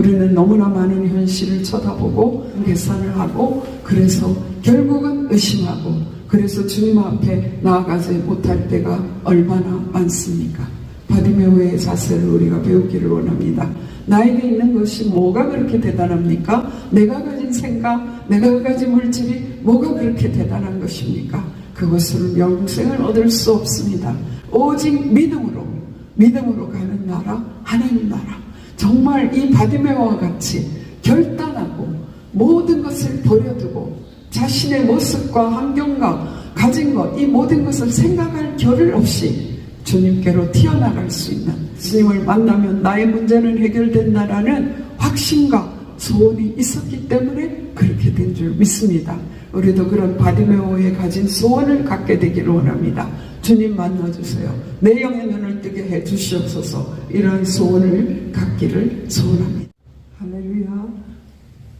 우리는 너무나 많은 현실을 쳐다보고 계산을 하고 그래서 결국은 의심하고 그래서 주님 앞에 나아가지 못할 때가 얼마나 많습니까? 바디메오의 자세를 우리가 배우기를 원합니다. 나에게 있는 것이 뭐가 그렇게 대단합니까? 내가 가진 생각, 내가 가진 물질이 뭐가 그렇게 대단한 것입니까? 그것은 영생을 얻을 수 없습니다. 오직 믿음으로, 믿음으로 가는 나라, 하나님 나라. 정말 이 바디메오와 같이 결단하고 모든 것을 버려두고 자신의 모습과 환경과 가진 것, 이 모든 것을 생각할 겨를 없이 주님께로 튀어나갈 수 있는 주님을 만나면 나의 문제는 해결된다라는 확신과 소원이 있었기 때문에 그렇게 된 줄 믿습니다. 우리도 그런 바디메오에 가진 소원을 갖게 되기를 원합니다. 주님 만나주세요. 내 영의 눈을 뜨게 해 주시옵소서 이러한 소원을 갖기를 소원합니다. 할렐루야.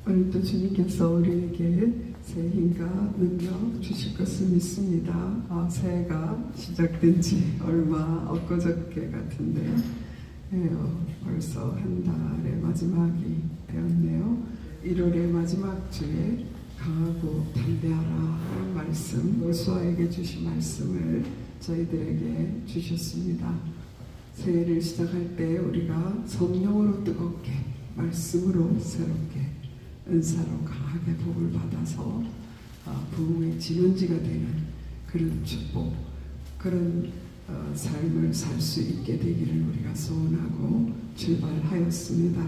오늘도 주님께서 우리에게 새 힘과 능력 주실 것을 믿습니다. 아, 새해가 시작된 지 얼마 엊그저께 같은데요. 예, 어, 벌써 한 달의 마지막이 되었네요. 1월의 마지막 주에 강하고 담대하라 말씀, 요수아에게 주신 말씀을 저희들에게 주셨습니다. 새해를 시작할 때 우리가 성령으로 뜨겁게 말씀으로 새롭게 은사로 강하게 복을 받아서 아, 부흥의 진원지가 되는 그런 축복 그런 어, 삶을 살 수 있게 되기를 우리가 소원하고 출발하였습니다.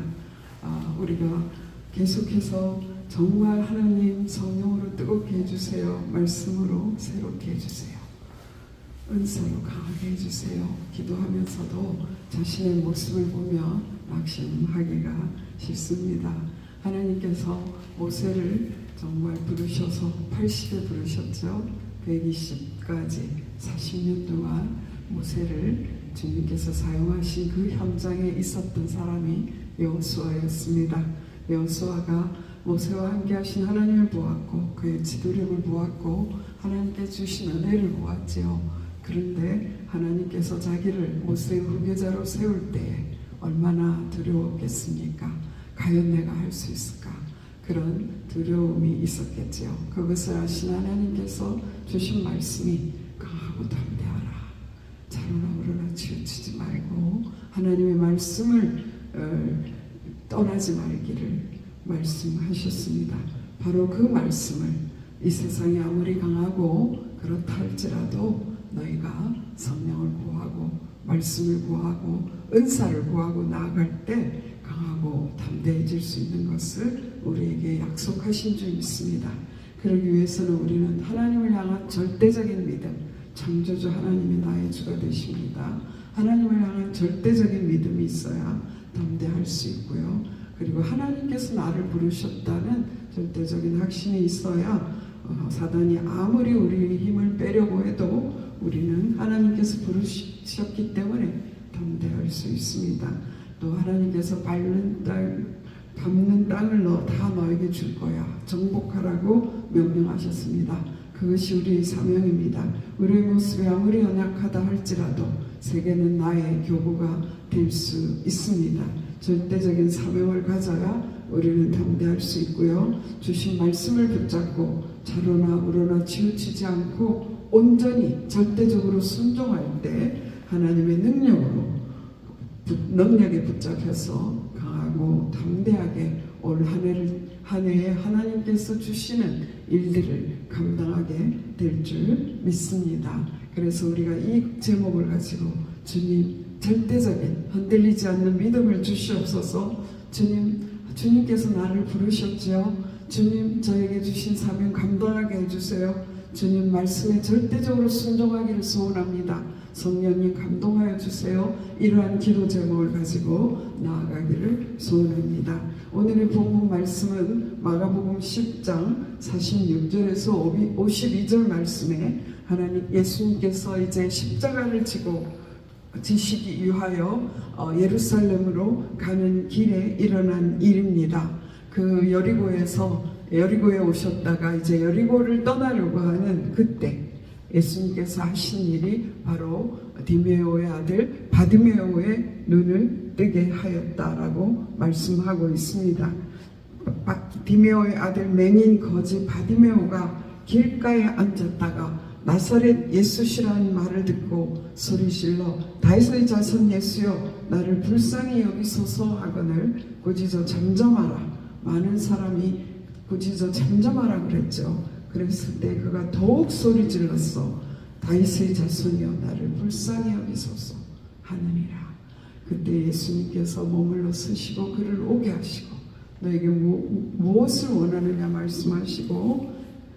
아, 우리가 계속해서 정말 하나님 성령으로 뜨겁게 해주세요. 말씀으로 새롭게 해주세요. 은사로 강하게 해주세요. 기도하면서도 자신의 모습을 보며 낙심하기가 쉽습니다. 하나님께서 모세를 정말 부르셔서 80에 부르셨죠. 120까지 40년 동안 모세를 주님께서 사용하신 그 현장에 있었던 사람이 여호수아였습니다. 여호수아가 모세와 함께 하신 하나님을 보았고 그의 지도력을 보았고 하나님께 주신 은혜를 보았지요. 그런데 하나님께서 자기를 모세의 후계자로 세울 때에 얼마나 두려웠겠습니까? 과연 내가 할 수 있을까? 그런 두려움이 있었겠지요. 그것을 아신 하나님께서 주신 말씀이 강하고 담대하라. 자로나 오르나 치우치지 말고 하나님의 말씀을 어, 떠나지 말기를 말씀하셨습니다. 바로 그 말씀을 이 세상이 아무리 강하고 그렇다 할지라도 너희가 성령을 구하고 말씀을 구하고 은사를 구하고 나아갈 때 강하고 담대해질 수 있는 것을 우리에게 약속하신 줄 믿습니다. 그러기 위해서는 우리는 하나님을 향한 절대적인 믿음, 창조주 하나님이 나의 주가 되십니다. 하나님을 향한 절대적인 믿음이 있어야 담대할 수 있고요. 그리고 하나님께서 나를 부르셨다는 절대적인 확신이 있어야 어, 사단이 아무리 우리의 힘을 빼려고 해도 우리는 하나님께서 부르셨기 때문에 담대할 수 있습니다. 또 하나님께서 밟는 땅, 밟는 땅을 너 다 너에게 줄 거야. 정복하라고 명령하셨습니다. 그것이 우리의 사명입니다. 우리의 모습이 아무리 연약하다 할지라도 세계는 나의 교부가 될 수 있습니다. 절대적인 사명을 가져야 우리는 담대할 수 있고요. 주신 말씀을 붙잡고 자로나 우로나 치우치지 않고 온전히 절대적으로 순종할 때 하나님의 능력으로 능력에 붙잡혀서 강하고 담대하게 올 한 해를 한 해에 하나님께서 주시는 일들을 감당하게 될 줄 믿습니다. 그래서 우리가 이 제목을 가지고 주님 절대적인 흔들리지 않는 믿음을 주시옵소서. 주님 주님께서 나를 부르셨지요. 주님 저에게 주신 사명 감당하게 해주세요. 주님 말씀에 절대적으로 순종하기를 소원합니다. 성령님 감동하여 주세요. 이러한 기도 제목을 가지고 나아가기를 소원합니다. 오늘의 본문 말씀은 마가복음 10장 46절에서 52절 말씀에 하나님 예수님께서 이제 십자가를 지고 지시기 위하여 어, 예루살렘으로 가는 길에 일어난 일입니다. 그 여리고에서 여리고에 오셨다가 이제 여리고를 떠나려고 하는 그때 예수님께서 하신 일이 바로 디메오의 아들 바디메오의 눈을 뜨게 하였다라고 말씀하고 있습니다. 바디메오의 아들 맹인 거지 바디메오가 길가에 앉았다가 나사렛 예수시라는 말을 듣고 소리질러 다윗의 자손 예수여 나를 불쌍히 여기소서 하거늘 꾸짖어 잠잠하라 많은 사람이 꾸짖어 잠잠하라 그랬죠. 그랬을 때 그가 더욱 소리 질렀어. 다윗의 자손이여 나를 불쌍히 여기소서. 하느니라. 그때 예수님께서 머물러 서시고 그를 오게 하시고 너에게 무, 무엇을 원하느냐 말씀하시고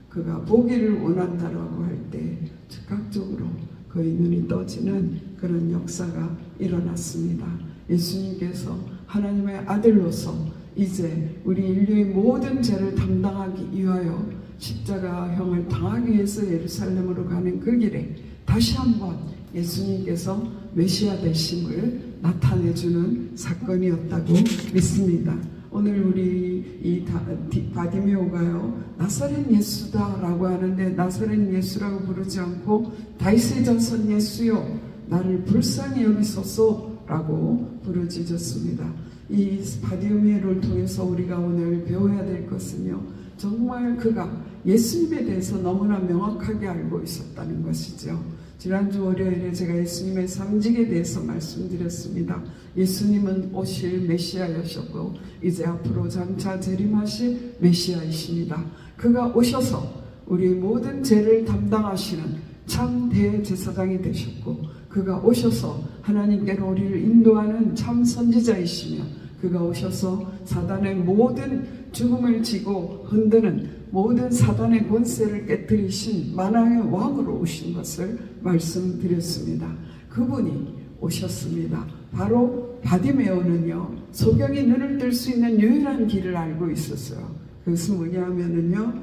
그가 보기를 원한다라고 할 때 즉각적으로 그의 눈이 떠지는 그런 역사가 일어났습니다. 예수님께서 하나님의 아들로서 이제 우리 인류의 모든 죄를 담당하기 위하여 십자가형을 당하기 위해서 예루살렘으로 가는 그 길에 다시 한번 예수님께서 메시아 되심을 나타내주는 사건이었다고 믿습니다. 오늘 우리 이 다- 디- 바디메오가요 나사렛 예수다라고 하는데 나사렛 예수라고 부르지 않고 다윗의 자손 예수요 나를 불쌍히 여기소서라고 부르짖었습니다. 이 바디메오를 통해서 우리가 오늘 배워야 될 것은요 정말 그가 예수님에 대해서 너무나 명확하게 알고 있었다는 것이죠. 지난주 월요일에 제가 예수님의 상직에 대해서 말씀드렸습니다. 예수님은 오실 메시아이셨고 이제 앞으로 장차 재림하실 메시아이십니다. 그가 오셔서 우리 모든 죄를 담당하시는 참 대제사장이 되셨고 그가 오셔서 하나님께로 우리를 인도하는 참 선지자이시며 그가 오셔서 사단의 모든 죽음을 지고 흔드는 모든 사단의 권세를 깨뜨리신 만왕의 왕으로 오신 것을 말씀드렸습니다. 그분이 오셨습니다. 바로 바디메오는요 소경이 눈을 뜰 수 있는 유일한 길을 알고 있었어요. 그것은 뭐냐면은요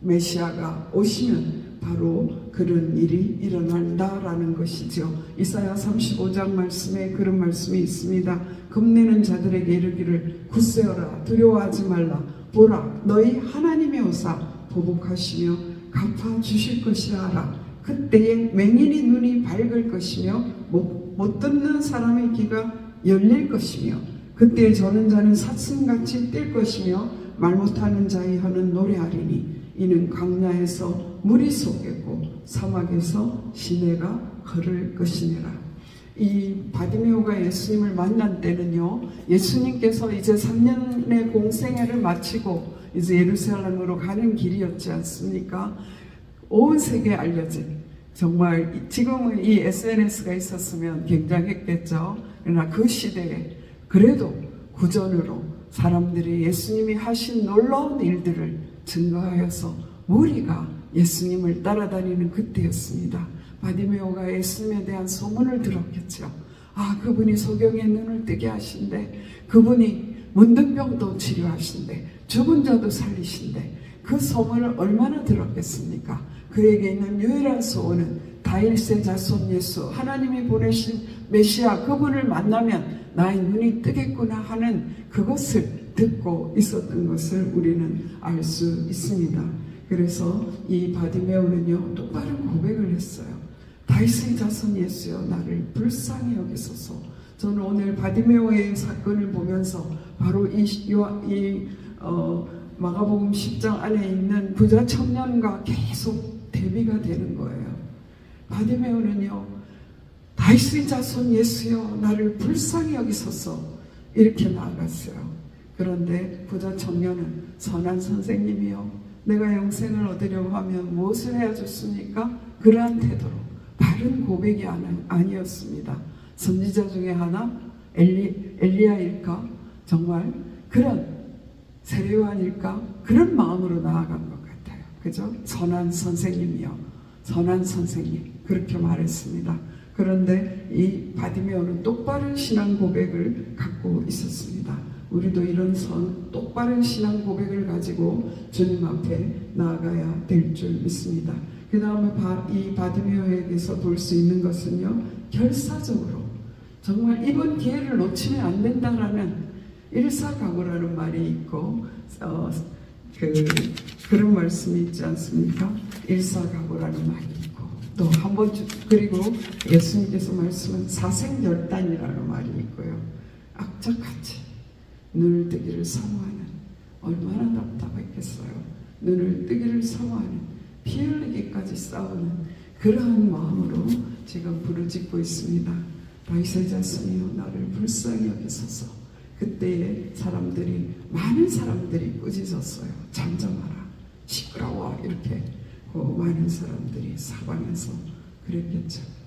메시아가 오시면 바로 그런 일이 일어난다라는 것이죠. 이사야 35장 말씀에 그런 말씀이 있습니다. 겁내는 자들에게 이르기를 굳세어라 두려워하지 말라 보라 너희 하나님의 오사 보복하시며 갚아 주실 것이라 그때에 맹인이 눈이 밝을 것이며 못, 못 듣는 사람의 귀가 열릴 것이며 그때에 저는 자는 사슴같이 뛸 것이며 말 못하는 자의 혀는 노래하리니 이는 광야에서 물이 솟겠고 사막에서 시내가 흐를 것이니라. 이 바디메오가 예수님을 만난 때는요, 예수님께서 이제 3년의 공생애를 마치고 이제 예루살렘으로 가는 길이었지 않습니까? 온 세계에 알려진 정말 이- 지금은 이 SNS가 있었으면 굉장했겠죠. 그러나 그 시대에 그래도 구전으로 사람들이 예수님이 하신 놀라운 일들을 증거하여서 무리가 예수님을 따라다니는 그때였습니다. 바디메오가 예수님에 대한 소문을 들었겠죠. 아, 그분이 소경의 눈을 뜨게 하신대. 그분이 문둥병도 치료하신대. 죽은 자도 살리신대. 그 소문을 얼마나 들었겠습니까? 그에게 있는 유일한 소원은 다일세 자손 예수, 하나님이 보내신 메시아 그분을 만나면 나의 눈이 뜨겠구나 하는 그것을 듣고 있었던 것을 우리는 알 수 있습니다. 그래서 이 바디메오는요 똑바른 고백을 했어요. 다윗의 자손 예수여 나를 불쌍히 여기소서. 저는 오늘 바디메오의 사건을 보면서 바로 이, 이 어, 마가복음 10장 안에 있는 부자 청년과 계속 대비가 되는 거예요. 바디메오는요 다윗의 자손 예수여 나를 불쌍히 여기소서 이렇게 나아갔어요. 그런데 부자 청년은 선한 선생님이요 내가 영생을 얻으려고 하면 무엇을 해야 좋습니까? 그러한 태도로 바른 고백이 아니- 아니었습니다. 선지자 중에 하나 엘리, 엘리야일까? 정말 그런 세례요한일까? 그런 마음으로 나아간 것 같아요. 그죠? 선한 선생님이요. 선한 선생님. 그렇게 말했습니다. 그런데 이 바디메오는 똑바른 신앙 고백을 갖고 있었습니다. 우리도 이런 선, 똑바른 신앙 고백을 가지고 주님 앞에 나아가야 될 줄 믿습니다. 그 다음에 이 바디메오에게서 볼 수 있는 것은요, 결사적으로 정말 이번 기회를 놓치면 안 된다라는 일사각오라는 말이 있고 어, 그 그런 말씀이 있지 않습니까? 일사각오라는 말이 있고 또 한 번 그리고 예수님께서 말씀은 사생결단이라는 말이 있고요. 악착같이 눈을 뜨기를 사모하는 얼마나 답답했겠어요. 눈을 뜨기를 사모하는 피 흘리기까지 싸우는 그러한 마음으로 지금 부르짖고 있습니다. 자손이여 나를 불쌍히 여기소서 그때에 사람들이 많은 사람들이 꾸짖었어요. 잠잠하라 시끄러워 이렇게 그 많은 사람들이 사방에서 그랬겠죠.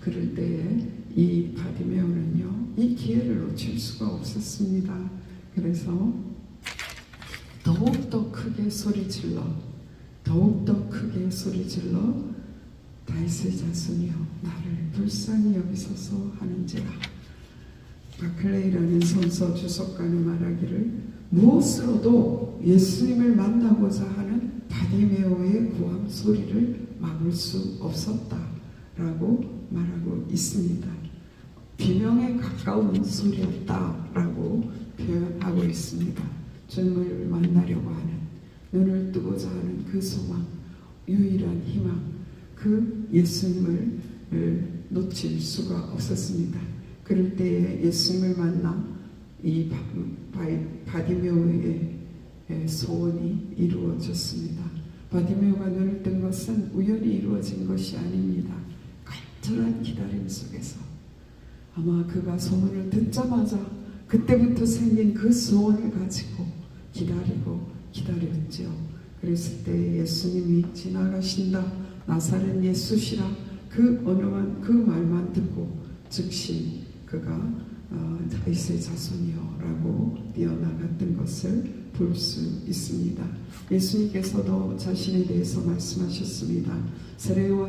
그럴 때에 이 바디메오는요 이 기회를 놓칠 수가 없었습니다. 그래서 더욱더 크게 소리 질러 더욱더 크게 소리 질러 다윗의 자손이여 나를 불쌍히 여기소서 하는지라 바클레이라는 선서 주석가는 말하기를 무엇으로도 예수님을 만나고자 하는 바디메오의 구함 소리를 막을 수 없었다 라고 말하고 있습니다. 비명에 가까운 소리였다 라고 표현하고 있습니다. 주님을 만나려고 하는 눈을 뜨고자 하는 그 소망, 유일한 희망, 그 예수님을 놓칠 수가 없었습니다. 그럴 때에 예수님을 만나 이 바디메오의 소원이 이루어졌습니다. 바디메오가 눈을 뜬 것은 우연히 이루어진 것이 아닙니다. 간절한 기다림 속에서 아마 그가 소문을 듣자마자 그때부터 생긴 그 소원을 가지고 기다리고 기다렸죠. 그랬을 때 예수님이 지나가신다 나사렛 예수시라 그 언어만 그 말만 듣고 즉시 그가 어, 다윗의 자손이여라고 뛰어나갔던 것을 볼수 있습니다. 예수님께서도 자신에 대해서 말씀하셨습니다.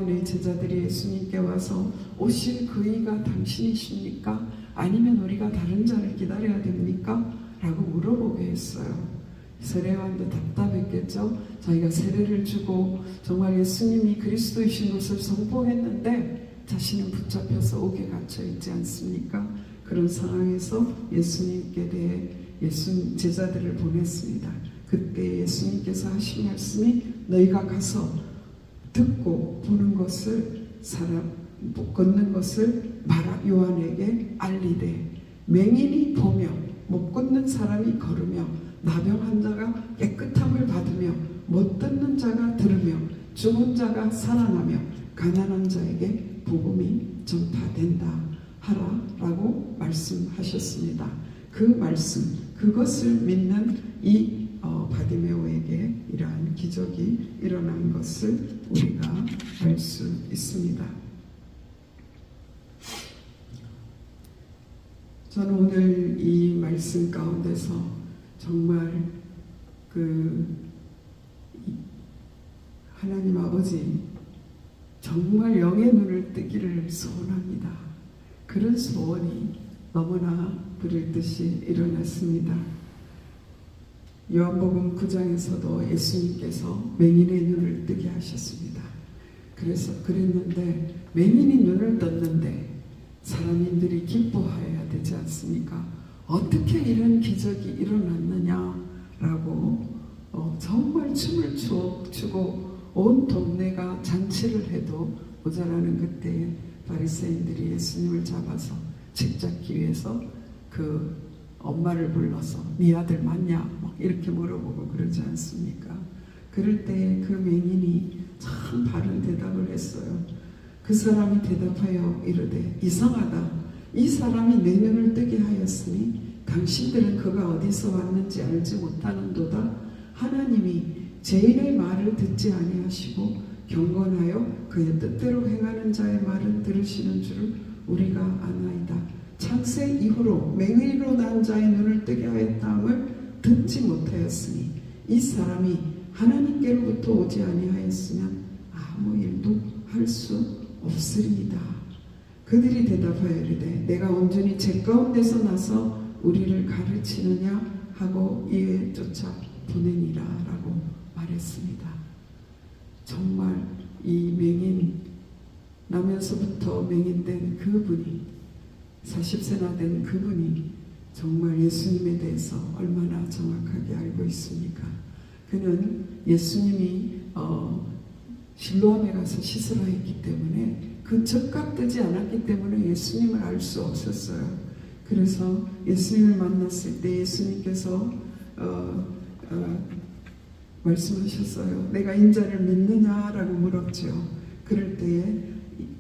내 제자들이 예수님께 와서 오실 그이가 당신이십니까? 아니면 우리가 다른 자를 기다려야 됩니까? 라고 물어보게 했어요. 세례관도 답답했겠죠. 자기가 세례를 주고 정말 예수님이 그리스도이신 것을 선포했는데 자신은 붙잡혀서 옥에 갇혀 있지 않습니까? 그런 상황에서 예수님께 대해 예수 제자들을 보냈습니다. 그때 예수님께서 하신 말씀이 너희가 가서 듣고 보는 것을 사람 걷는 것을 말아 요한에게 알리되 맹인이 보며 못 걷는 사람이 걸으며 나병 환자가 깨끗함을 받으며 못 듣는 자가 들으며 죽은 자가 살아나며 가난한 자에게 복음이 전파된다 하라라고 말씀하셨습니다. 그 말씀 그것을 믿는 이 어, 바디메오에게 이러한 기적이 일어난 것을 우리가 알 수 있습니다. 저는 오늘 이 말씀 가운데서 정말 그 이- 하나님 아버지 정말 영의 눈을 뜨기를 소원합니다. 그런 소원이 너무나 부릴 듯이 일어났습니다. 요한복음 9장에서도 예수님께서 맹인의 눈을 뜨게 하셨습니다. 그래서 그랬는데 맹인이 눈을 떴는데 사람인들이 기뻐하여야 되지 않습니까? 어떻게 이런 기적이 일어났느냐라고 어, 정말 춤을 추, 추고 온 동네가 잔치를 해도 모자라는 그때에 바리새인들이 예수님을 잡아서 책 잡기 위해서 그 엄마를 불러서 네 아들 맞냐 막 이렇게 물어보고 그러지 않습니까? 그럴 때 그 맹인이 참 바른 대답을 했어요. 그 사람이 대답하여 이르되 이상하다. 이 사람이 내 눈을 뜨게 하였으니 당신들은 그가 어디서 왔는지 알지 못하는도다. 하나님이 죄인의 말을 듣지 아니하시고 경건하여 그의 뜻대로 행하는 자의 말은 들으시는 줄을 우리가 아나이다. 창세 이후로 맹인으로 난 자의 눈을 뜨게 하였다함을 듣지 못하였으니 이 사람이 하나님께로부터 오지 아니하였으면 아무 일도 할 수 없으리이다. 그들이 대답하여 이르되 내가 온전히 제 가운데서 나서 우리를 가르치느냐 하고 이에 쫓아 보내니라 라고 말했습니다. 정말 이 맹인 나면서부터 맹인된 그분이 40세나 된 그분이 정말 예수님에 대해서 얼마나 정확하게 알고 있습니까? 그는 예수님이 어, 실로암에 가서 시설하 했기 때문에 그 적각 뜨지 않았기 때문에 예수님을 알 수 없었어요. 그래서 예수님을 만났을 때 예수님께서 어, 어, 말씀하셨어요. 내가 인자를 믿느냐라고 물었죠. 그럴 때에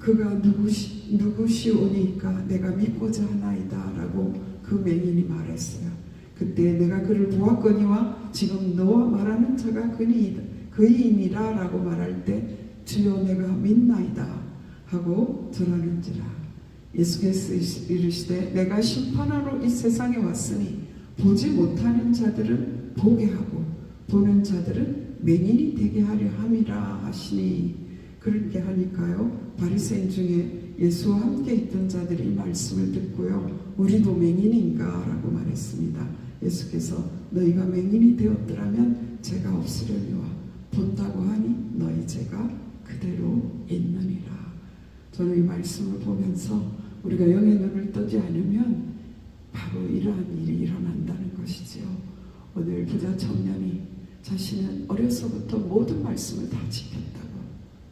그가 누구시, 누구시오니까 내가 믿고자 하나이다 라고 그 맹인이 말했어요. 그때 내가 그를 보았거니와 지금 너와 말하는 자가 그니 그이니라 라고 말할 때 주여 내가 믿나이다 하고 전하는지라 예수께서 이르시되 내가 심판하러 이 세상에 왔으니 보지 못하는 자들은 보게 하고 보는 자들은 맹인이 되게 하려 함이라 하시니 그렇게 하니까요. 바리새인 중에 예수와 함께 있던 자들이 이 말씀을 듣고요. 우리도 맹인인가라고 말했습니다. 예수께서 너희가 맹인이 되었더라면 죄가 없으려니와 본다고 하니 너희 죄가 그대로 있느니라. 저는 이 말씀을 보면서 우리가 영의 눈을 뜨지 않으면 바로 이러한 일이 일어난다는 것이지요. 오늘 부자 청년이 자신은 어려서부터 모든 말씀을 다 지켰다고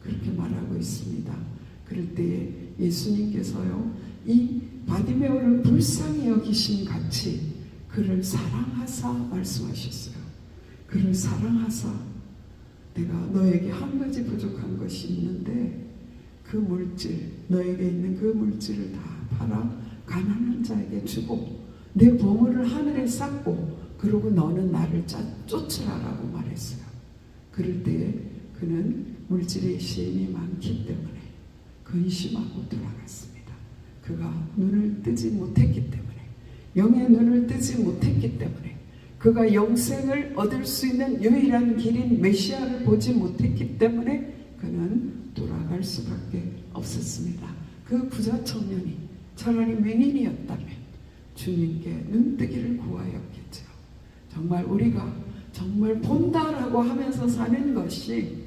그렇게 말하고 있습니다. 그럴 때에 예수님께서요, 이 바디메오를 불쌍히 여기신 같이 그를 사랑하사 말씀하셨어요. 그를 사랑하사 내가 너에게 한 가지 부족한 것이 있는데 그 물질, 너에게 있는 그 물질을 다 팔아 가난한 자에게 주고 내 보물을 하늘에 쌓고 그러고 너는 나를 짜, 쫓으라라고 말했어요. 그럴 때에 그는 물질의 시인이 많기 때문에 근심하고 돌아갔습니다. 그가 눈을 뜨지 못했기 때문에 영의 눈을 뜨지 못했기 때문에 그가 영생을 얻을 수 있는 유일한 길인 메시아를 보지 못했기 때문에 그는 돌아갈 수밖에 없었습니다. 그 부자 청년이 차라리 맹인이었다면 주님께 눈뜨기를 구하였겠죠. 정말 우리가 정말 본다라고 하면서 사는 것이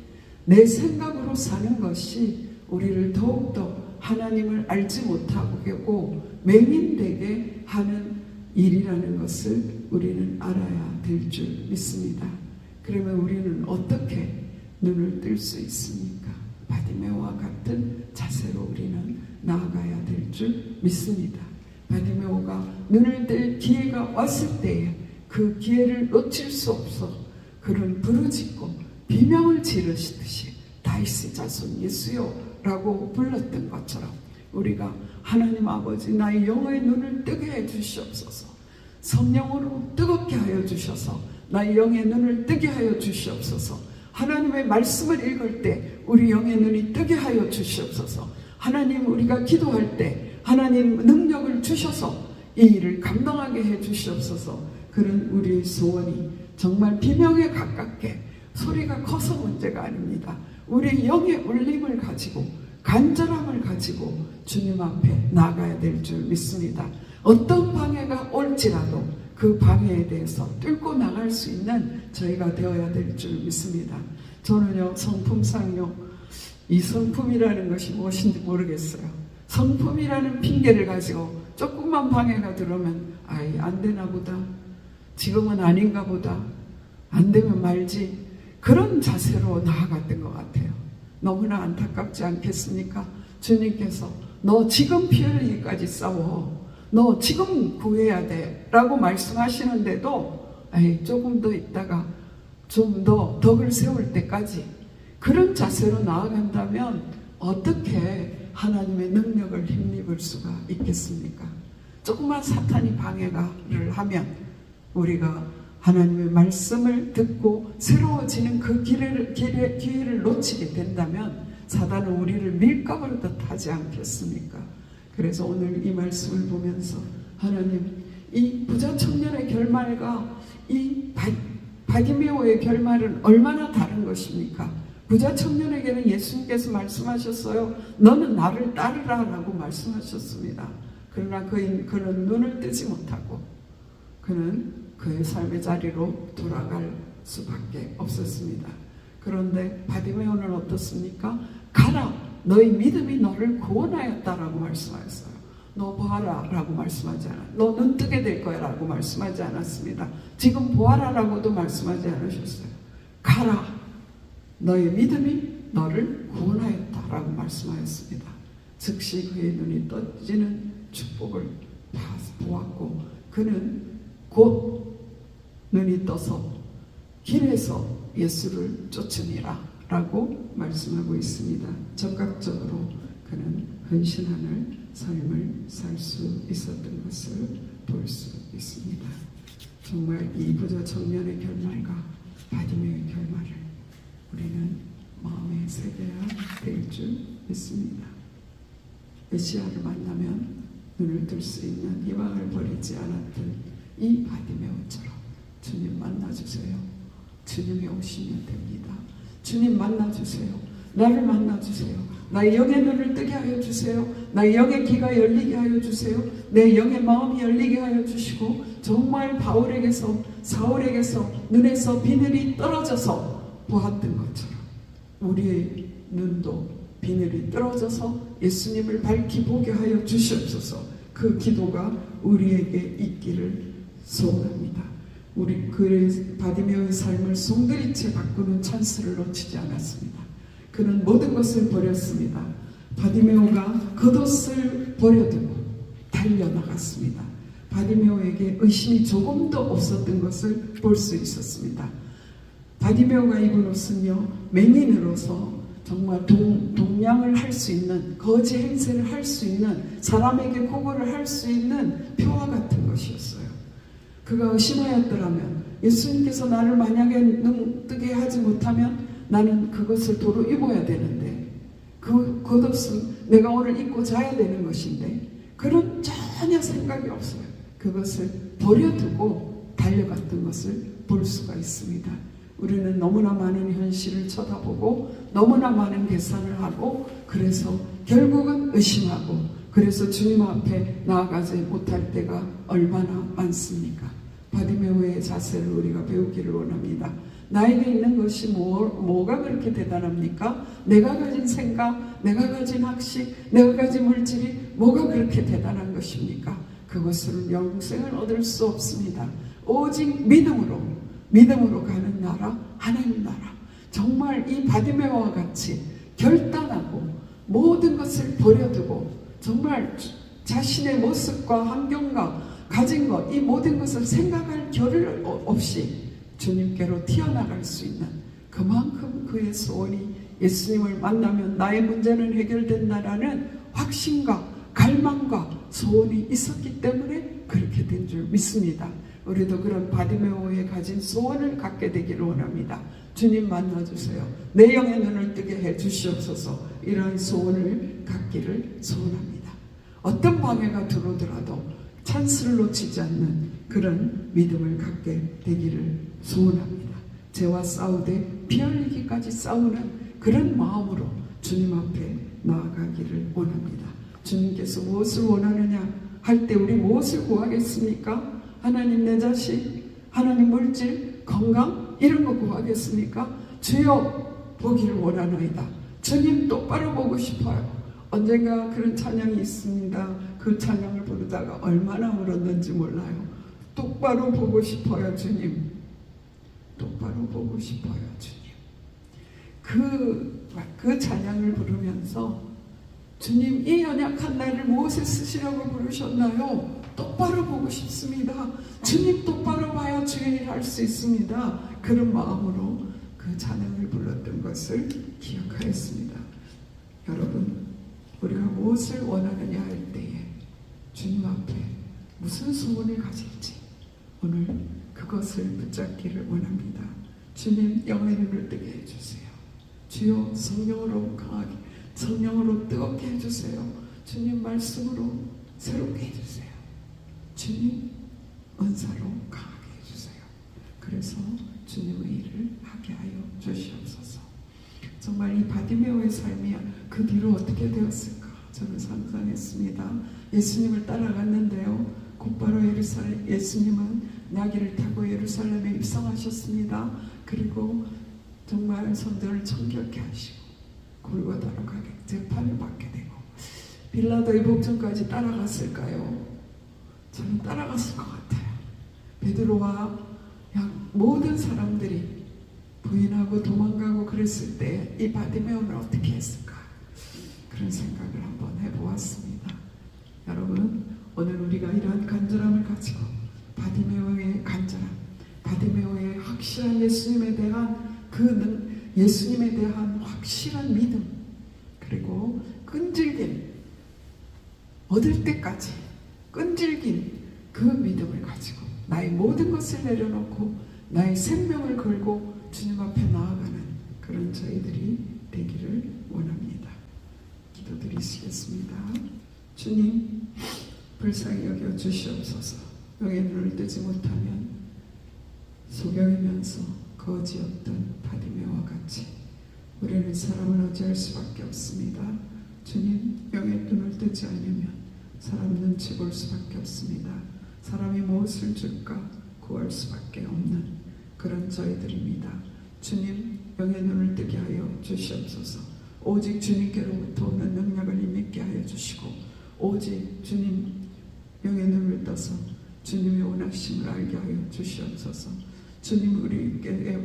내 생각으로 사는 것이 우리를 더욱더 하나님을 알지 못하고 맹인되게 하는 일이라는 것을 우리는 알아야 될 줄 믿습니다. 그러면 우리는 어떻게 눈을 뜰 수 있습니까? 바디메오와 같은 자세로 우리는 나아가야 될 줄 믿습니다. 바디메오가 눈을 뜰 기회가 왔을 때에 그 기회를 놓칠 수 없어 그런 부르짖고 비명을 지르시듯이 다이스 자손 예수요 라고 불렀던 것처럼 우리가 하나님 아버지 나의 영의 눈을 뜨게 해 주시옵소서. 성령으로 뜨겁게 하여 주셔서 나의 영의 눈을 뜨게 하여 주시옵소서. 하나님의 말씀을 읽을 때 우리 영의 눈이 뜨게 하여 주시옵소서. 하나님 우리가 기도할 때 하나님 능력을 주셔서 이 일을 감당하게 해 주시옵소서. 그런 우리의 소원이 정말 비명에 가깝게 소리가 커서 문제가 아닙니다. 우리 영의 울림을 가지고 간절함을 가지고 주님 앞에 나가야 될 줄 믿습니다. 어떤 방해가 올지라도 그 방해에 대해서 뚫고 나갈 수 있는 저희가 되어야 될 줄 믿습니다. 저는요 성품상요 이 성품이라는 것이 무엇인지 모르겠어요. 성품이라는 핑계를 가지고 조금만 방해가 들어오면 아이 안 되나 보다. 지금은 아닌가 보다. 안 되면 말지. 그런 자세로 나아갔던 것 같아요. 너무나 안타깝지 않겠습니까? 주님께서 너 지금 피 흘리기까지 싸워. 너 지금 구해야 돼. 라고 말씀하시는데도 에이, 조금 더 있다가 좀 더 덕을 세울 때까지 그런 자세로 나아간다면 어떻게 하나님의 능력을 힘입을 수가 있겠습니까? 조금만 사탄이 방해를 하면 우리가 하나님의 말씀을 듣고 새로워지는 그 기회를, 기회, 기회를 놓치게 된다면 사단은 우리를 밀가부르듯 하지 않겠습니까? 그래서 오늘 이 말씀을 보면서 하나님 이 부자 청년의 결말과 이 바, 바디메오의 결말은 얼마나 다른 것입니까? 부자 청년에게는 예수님께서 말씀하셨어요. 너는 나를 따르라 라고 말씀하셨습니다. 그러나 그인, 그는 눈을 뜨지 못하고 그는 그의 삶의 자리로 돌아갈 수밖에 없었습니다. 그런데 바디메오는 어떻습니까? 가라! 너의 믿음이 너를 구원하였다라고 말씀하셨어요. 너 보아라 라고 말씀하지 않았 너눈 뜨게 될 거야 라고 말씀하지 않았습니다. 지금 보아라 라고도 말씀하지 않으셨어요. 가라! 너의 믿음이 너를 구원하였다 라고 말씀하였습니다. 즉시 그의 눈이 떠지는 축복을 다 보았고 그는 곧 눈이 떠서 길에서 예수를 쫓으니라 라고 말씀하고 있습니다. 적극적으로 그는 헌신하는 삶을 살 수 있었던 것을 볼 수 있습니다. 정말 이 부자 청년의 결말과 바디메의 결말을 우리는 마음에 새겨야 될 줄 믿습니다. 메시아를 만나면 눈을 뜰 수 있는 희망을 버리지 않았던 이 바디메오처럼 주님 만나주세요. 주님이 오시면 됩니다. 주님 만나주세요. 나를 만나주세요. 나의 영의 눈을 뜨게 하여 주세요. 나의 영의 귀가 열리게 하여 주세요. 내 영의 마음이 열리게 하여 주시고 정말 바울에게서 사울에게서 눈에서 비늘이 떨어져서 보았던 것처럼 우리의 눈도 비늘이 떨어져서 예수님을 밝히 보게 하여 주시옵소서. 그 기도가 우리에게 있기를 소원합니다. 우리 그 바디메오의 삶을 송두리째 바꾸는 찬스를 놓치지 않았습니다. 그는 모든 것을 버렸습니다. 바디메오가 겉옷을 버려두고 달려나갔습니다. 바디메오에게 의심이 조금도 없었던 것을 볼 수 있었습니다. 바디메오가 입은 옷은요 맹인으로서 정말 동, 동양을 할 수 있는 거지 행세를 할 수 있는 사람에게 고거를 할 수 있는 표와 같은 것이었어요. 그가 의심하였더라면 예수님께서 나를 만약에 눈 뜨게 하지 못하면 나는 그것을 도로 입어야 되는데 그 겉옷은 내가 오늘 입고 자야 되는 것인데 그런 전혀 생각이 없어요. 그것을 버려두고 달려갔던 것을 볼 수가 있습니다. 우리는 너무나 많은 현실을 쳐다보고 너무나 많은 계산을 하고 그래서 결국은 의심하고 그래서 주님 앞에 나아가지 못할 때가 얼마나 많습니까? 바디메오의 자세를 우리가 배우기를 원합니다. 나에게 있는 것이 뭐, 뭐가 그렇게 대단합니까? 내가 가진 생각, 내가 가진 학식, 내가 가진 물질이 뭐가 그렇게 대단한 것입니까? 그것으로 영생을 얻을 수 없습니다. 오직 믿음으로, 믿음으로 가는 나라, 하나님 나라. 정말 이 바디메오와 같이 결단하고 모든 것을 버려두고 정말 자신의 모습과 환경과 가진 것, 이 모든 것을 생각할 겨를 없이 주님께로 튀어나갈 수 있는 그만큼 그의 소원이 예수님을 만나면 나의 문제는 해결된다라는 확신과 갈망과 소원이 있었기 때문에 그렇게 된 줄 믿습니다. 우리도 그런 바디메오에 가진 소원을 갖게 되기를 원합니다. 주님 만나주세요. 내 영의 눈을 뜨게 해 주시옵소서 이러한 소원을 갖기를 소원합니다. 어떤 방해가 들어오더라도 찬스를 놓치지 않는 그런 믿음을 갖게 되기를 소원합니다. 죄와 싸우되 피 흘리기까지 싸우는 그런 마음으로 주님 앞에 나아가기를 원합니다. 주님께서 무엇을 원하느냐 할 때 우리 무엇을 구하겠습니까? 하나님 내 자식, 하나님 물질, 건강 이런 거 구하겠습니까? 주여 보기를 원하나이다. 주님 똑바로 보고 싶어요. 언젠가 그런 찬양이 있습니다. 그 찬양을 부르다가 얼마나 울었는지 몰라요. 똑바로 보고 싶어요, 주님. 똑바로 보고 싶어요, 주님. 그, 그 찬양을 부르면서 주님, 이 연약한 나를 무엇에 쓰시라고 부르셨나요? 똑바로 보고 싶습니다. 주님 똑바로 봐야 주의 일할 수 있습니다. 그런 마음으로 그 찬양을 불렀던 것을 기억하였습니다. 여러분, 우리가 무엇을 원하느냐 할 주님 앞에 무슨 소원을 가질지 오늘 그것을 붙잡기를 원합니다. 주님 영의 눈을 뜨게 해주세요. 주여 성령으로 강하게 성령으로 뜨겁게 해주세요. 주님 말씀으로 새롭게 해주세요. 주님 은사로 강하게 해주세요. 그래서 주님의 일을 하게 하여 주시옵소서. 정말 이 바디메오의 삶이 그 뒤로 어떻게 되었을까 저는 상상했습니다. 예수님을 따라갔는데요. 곧바로 예루살렘 예수님은 나귀를 타고 예루살렘에 입성하셨습니다. 그리고 정말 성전을 청결케 하시고 골고다로 가게 재판을 받게 되고 빌라도의 복전까지 따라갔을까요? 저는 따라갔을 것 같아요. 베드로와 양 모든 사람들이 부인하고 도망가고 그랬을 때 이 바디메오는 어떻게 했을까? 그런 생각을 한번 해보았습니다. 여러분 오늘 우리가 이러한 간절함을 가지고 바디메오의 간절함, 바디메오의 확실한 예수님에 대한 그 능, 예수님에 대한 확실한 믿음, 그리고 끈질김, 얻을 때까지 끈질긴 그 믿음을 가지고 나의 모든 것을 내려놓고 나의 생명을 걸고 주님 앞에 나아가는 그런 저희들이 되기를 원합니다. 기도드리시겠습니다. 주님, 불쌍히 여겨 주시옵소서. 영의 눈을 뜨지 못하면 소경이면서 거지였던 바디메와 같이 우리는 사람을 어찌할 수밖에 없습니다. 주님, 영의 눈을 뜨지 않으면 사람 눈치 볼 수밖에 없습니다. 사람이 무엇을 줄까 구할 수밖에 없는 그런 저희들입니다. 주님, 영의 눈을 뜨게 하여 주시옵소서. 오직 주님께로부터 오는 능력을 힘있게 하여 주시고 오직 주님 영의 눈을 떠서 주님의 원하심을 알게 하여 주시옵소서. 주님 우리에게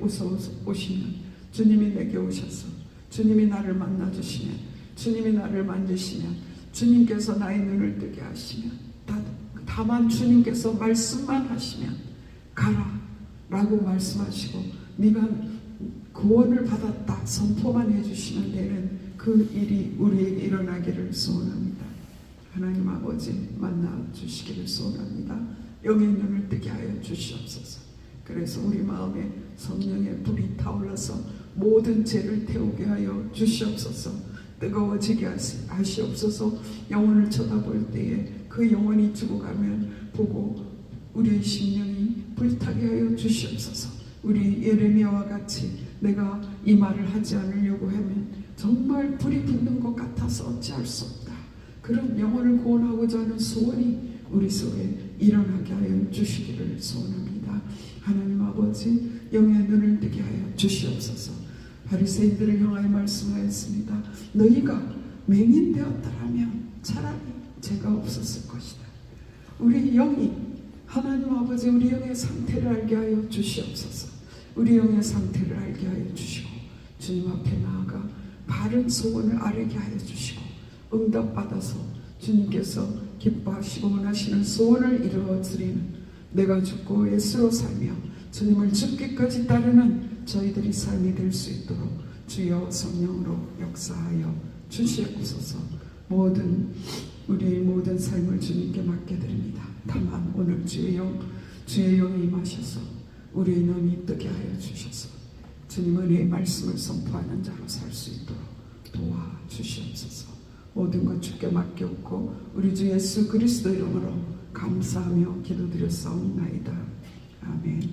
오시면 주님이 내게 오셔서 주님이 나를 만나 주시면 주님이 나를 만지시면 주님께서 나의 눈을 뜨게 하시면 다, 다만 주님께서 말씀만 하시면 가라 라고 말씀하시고 네가 구원을 받았다 선포만 해주시면 되는 그 일이 우리에게 일어나기를 소원합니다. 하나님 아버지 만나 주시기를 소원합니다. 영의 눈을 뜨게 하여 주시옵소서. 그래서 우리 마음에 성령의 불이 타올라서 모든 죄를 태우게 하여 주시옵소서. 뜨거워지게 하시- 하시옵소서. 영혼을 쳐다볼 때에 그 영혼이 죽어가면 보고 우리의 심령이 불타게 하여 주시옵소서. 우리 예레미야와 같이 내가 이 말을 하지 않으려고 하면 정말 불이 붙는 것 같아서 어찌할 수 없다. 그런 영혼을 구원하고자 하는 소원이 우리 속에 일어나게 하여 주시기를 소원합니다. 하나님 아버지 영의 눈을 뜨게 하여 주시옵소서. 바리새인들을 향하여 말씀하였습니다. 너희가 맹인되었더라면 차라리 죄가 없었을 것이다. 우리 영이 하나님 아버지 우리 영의 상태를 알게 하여 주시옵소서. 우리 영의 상태를 알게 하여 주시고 주님 앞에 나아가 바른 소원을 아뢰게 하여 주시고 응답받아서 주님께서 기뻐하시고 원하시는 소원을 이루어드리는 내가 죽고 예수로 살며 주님을 죽기까지 따르는 저희들이 삶이 될 수 있도록 주여 성령으로 역사하여 주시옵소서 모든 우리의 모든 삶을 주님께 맡게 드립니다. 다만 오늘 주의 영 주의 영이 임하셔서 우리의 눈이 뜨게 하여 주셔서 주님 은혜의 말씀을 선포하는 자로 살 수 있도록 도와 주시옵소서. 모든 것 주께 맡겼고 우리 주 예수 그리스도 이름으로 감사하며 기도드렸사옵나이다. 아멘.